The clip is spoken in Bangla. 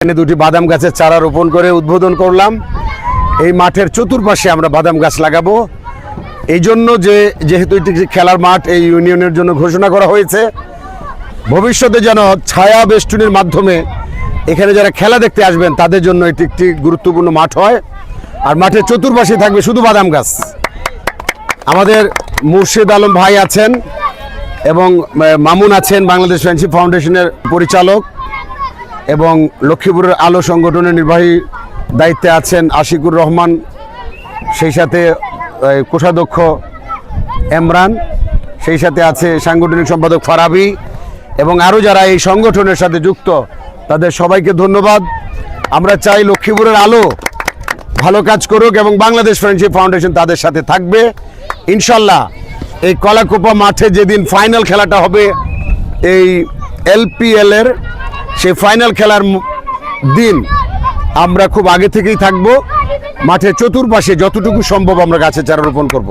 এখানে দুটি বাদাম গাছের চারা রোপণ করে উদ্বোধন করলাম। এই মাঠের চতুর্পাশে আমরা বাদাম গাছ লাগাবো। এই জন্য যে, যেহেতু এটি খেলার মাঠ, এই ইউনিয়নের জন্য ঘোষণা করা হয়েছে। ভবিষ্যতে যেন ছায়া বেষ্টনীর মাধ্যমে এখানে যারা খেলা দেখতে আসবেন, তাদের জন্য এটি একটি গুরুত্বপূর্ণ মাঠ হয়। আর মাঠের চতুর্পাশে থাকবে শুধু বাদাম গাছ। আমাদের মুর্শিদ আলম ভাই আছেন এবং মামুন আছেন, বাংলাদেশ ফ্রেন্ডশিপ ফাউন্ডেশনের পরিচালক। এবং লক্ষ্মীপুরের আলো সংগঠনের নির্বাহী দায়িত্বে আছেন আশিকুর রহমান, সেই সাথে কোষাধ্যক্ষ এমরান, সেই সাথে আছে সাংগঠনিক সম্পাদক ফারাবি এবং আরও যারা এই সংগঠনের সাথে যুক্ত, তাদের সবাইকে ধন্যবাদ। আমরা চাই লক্ষ্মীপুরের আলো ভালো কাজ করুক এবং বাংলাদেশ ফ্রেন্ডশিপ ফাউন্ডেশন তাদের সাথে থাকবে। ইনশাল্লাহ এই কলাকোপা মাঠে যেদিন ফাইনাল খেলাটা হবে, এই এলপিএল এর সেই ফাইনাল খেলার দিন আমরা খুব আগে থেকেই থাকব। মাঠের চতুর্পাশে যতটুকু সম্ভব আমরা গাছের চারা রোপণ করব।